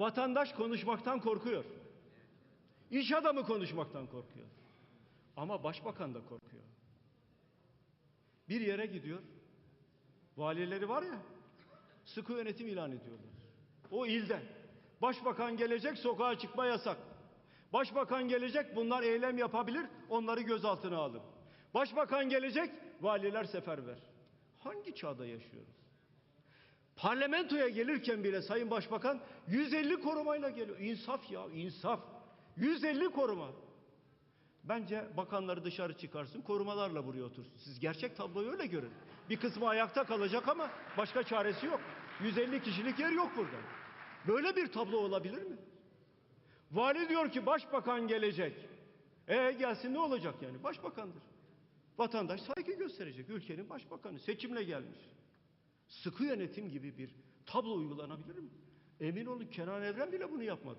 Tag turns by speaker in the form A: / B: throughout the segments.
A: Vatandaş konuşmaktan korkuyor. İş adamı konuşmaktan korkuyor. Ama başbakan da korkuyor. Bir yere gidiyor. Valileri var ya sıkı yönetim ilan ediyorlar. O ilde. Başbakan gelecek sokağa çıkma yasak. Başbakan gelecek bunlar eylem yapabilir onları gözaltına alın. Başbakan gelecek valiler seferber. Hangi çağda yaşıyoruz? Parlamentoya gelirken bile Sayın Başbakan 150 korumayla geliyor. İnsaf ya insaf. 150 koruma. Bence bakanları dışarı çıkarsın korumalarla buraya otursun. Siz gerçek tabloyu öyle görün. Bir kısmı ayakta kalacak ama başka çaresi yok. 150 kişilik yer yok burada. Böyle bir tablo olabilir mi? Vali diyor ki başbakan gelecek. E gelsin ne olacak yani? Başbakandır. Vatandaş saygı gösterecek. Ülkenin başbakanı seçimle gelmiş. Sıkı yönetim gibi bir tablo uygulanabilir mi? Emin olun Kenan Evren bile bunu yapmadı.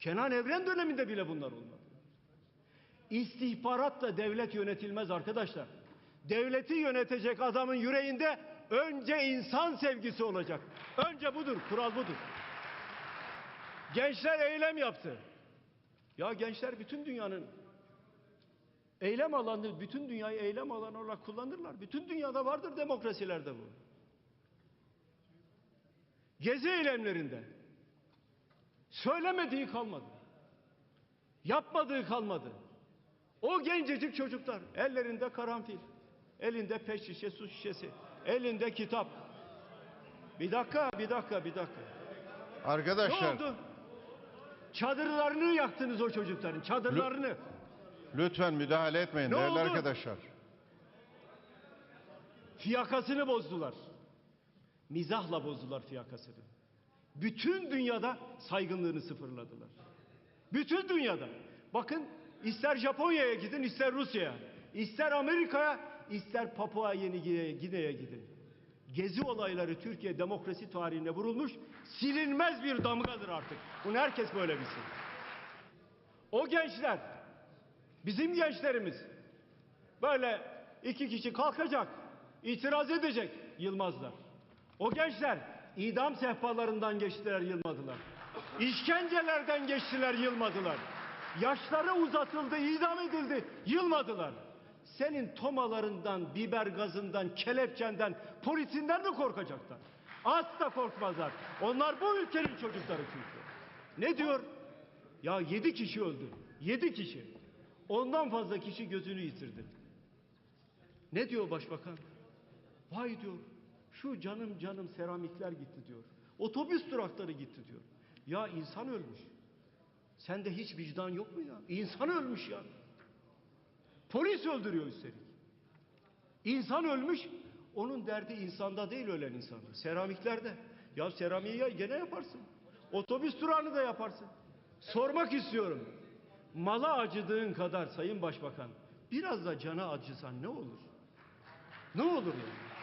A: Kenan Evren döneminde bile bunlar olmadı. İstihbaratla devlet yönetilmez arkadaşlar. Devleti yönetecek adamın yüreğinde önce insan sevgisi olacak. Önce budur, kural budur. Gençler eylem yaptı. Ya gençler bütün dünyanın eylem alanı, bütün dünyayı eylem alanı olarak kullanırlar. Bütün dünyada vardır demokrasilerde bu. Gezi eylemlerinde söylemediği kalmadı. Yapmadığı kalmadı. O gencecik çocuklar ellerinde karanfil, elinde pet şişe, su şişesi, elinde kitap. Bir dakika, bir dakika, bir dakika. Ne
B: Arkadaşlar
A: oldu? Çadırlarını yaktınız o çocukların, çadırlarını.
B: lütfen müdahale etmeyin
A: Ne
B: değerli
A: oldu?
B: arkadaşlar.
A: Fiyakasını bozdular. Mizahla bozdular fiyakasını. Bütün dünyada saygınlığını sıfırladılar. Bütün dünyada. Bakın ister Japonya'ya gidin ister Rusya'ya. ister Amerika'ya ister Papua Yeni Gine'ye gidin. Gezi olayları Türkiye demokrasi tarihine vurulmuş silinmez bir damgadır artık. Bunu herkes böyle bilsin. O gençler bizim gençlerimiz Böyle iki kişi kalkacak, itiraz edecek, yılmazlar. O gençler idam sehpalarından geçtiler, yılmadılar. İşkencelerden geçtiler, yılmadılar. Yaşları uzatıldı, idam edildi, yılmadılar. Senin tomalarından, biber gazından, kelepçenden, polisinden mi korkacaklar? Asla korkmazlar. Onlar bu ülkenin çocukları çünkü. Ne diyor? Ya yedi kişi öldü. Yedi kişi. Ondan fazla kişi gözünü yitirdi. Ne diyor başbakan? Vay diyor. Şu canım canım seramikler gitti diyor. Otobüs durakları gitti diyor. Ya insan ölmüş. Sende hiç vicdan yok mu ya? İnsan ölmüş ya. Polis öldürüyor üstelik. İnsan ölmüş. Onun derdi insanda değil ölen insanda. Seramiklerde. Ya seramiği ya gene yaparsın. Otobüs durağını da yaparsın. Sormak istiyorum. Mala acıdığın kadar Sayın Başbakan biraz da cana acısan ne olur? Ne olur yani?